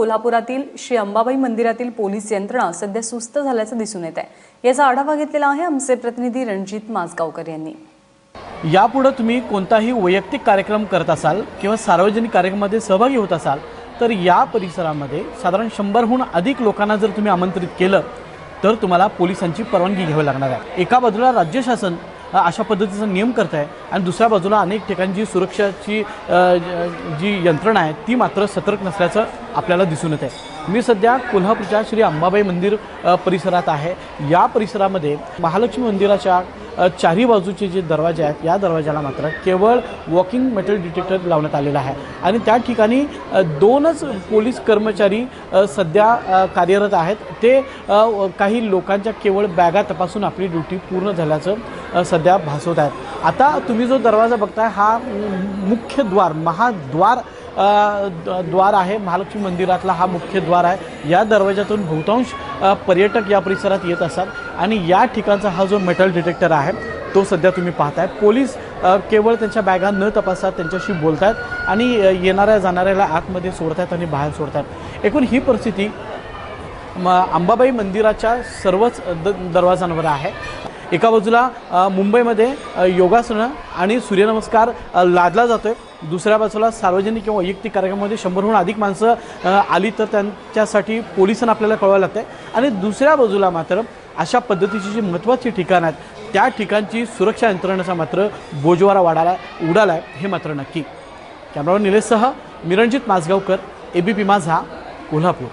कोल्हापुरातील श्री अंबाबाई मंदिरातील पोलीस यंत्रणा सध्या सुस्त झाल्याचं दिसून येत आहे याचा आढावा घेतलेला आहे आमचे प्रतिनिधी रणजित माजगावकर यांनी. यापुढं तुम्ही कोणताही वैयक्तिक कार्यक्रम करत असाल किंवा सार्वजनिक कार्यक्रमामध्ये सहभागी होत असाल तर या परिसरामध्ये साधारण शंभरहून अधिक लोकांना जर तुम्ही आमंत्रित केलं तर तुम्हाला पोलिसांची परवानगी घ्यावी लागणार आहे. एका बाजूला राज्य शासन अशा पद्धतीचा नियम करत आहे आणि दुसऱ्या बाजूला अनेक ठिकाणची सुरक्षाची जी यंत्रणा आहे ती मात्र सतर्क नसल्याचं आपल्याला दिसून येत आहे मी सध्या कोल्हापूरच्या श्री अंबाबाई मंदिर परिसरात आहे. या परिसरामध्ये महालक्ष्मी मंदिराच्या चारी चारही बाजूचे जे दरवाजे आहेत या दरवाजाला मात्र केवळ वॉकिंग मेटल डिटेक्टर लावण्यात आलेला आहे. आणि त्या ठिकाणी दोनच पोलीस कर्मचारी सध्या कार्यरत आहेत. ते काही लोकांच्या केवळ बॅगा तपासून आपली ड्युटी पूर्ण झाल्याचं सध्या भासवत आहेत. आता तुम्ही जो दरवाजा बघताय हा मुख्य द्वार महाद्वार द्वार आहे. महालक्ष्मी मंदिरातला हा मुख्य द्वार आहे. या दरवाजातून बहुतांश पर्यटक या परिसरात येत असतात आणि या ठिकाणचा हा जो मेटल डिटेक्टर आहे तो सध्या तुम्ही पाहताय. पोलीस केवळ त्यांच्या बॅगा न तपासतात त्यांच्याशी बोलतात आणि येणाऱ्या जाणाऱ्याला आतमध्ये सोडतात आणि बाहेर सोडतात एकूण ही परिस्थिती म अंबाबाई मंदिराच्या सर्वच द दरवाजांवर आहे. एका बाजूला मुंबईमध्ये योगासनं आणि सूर्यनमस्कार लादला जातो आहे दुसऱ्या बाजूला सार्वजनिक किंवा वैयक्तिक कार्यक्रमामध्ये शंभरहून अधिक माणसं आली तर त्यांच्यासाठी पोलिसांना आपल्याला कळवावं लागतं आहे आणि दुसऱ्या बाजूला मात्र अशा पद्धतीची जी महत्त्वाची ठिकाणं आहेत त्या ठिकाणची सुरक्षा यंत्रणेचा मात्र बोजवारा वाढाला उडाला आहे हे मात्र नक्की. कॅमेरावर निलेशसह मिरणजित माजगावकर ए बी पी माझा कोल्हापूर.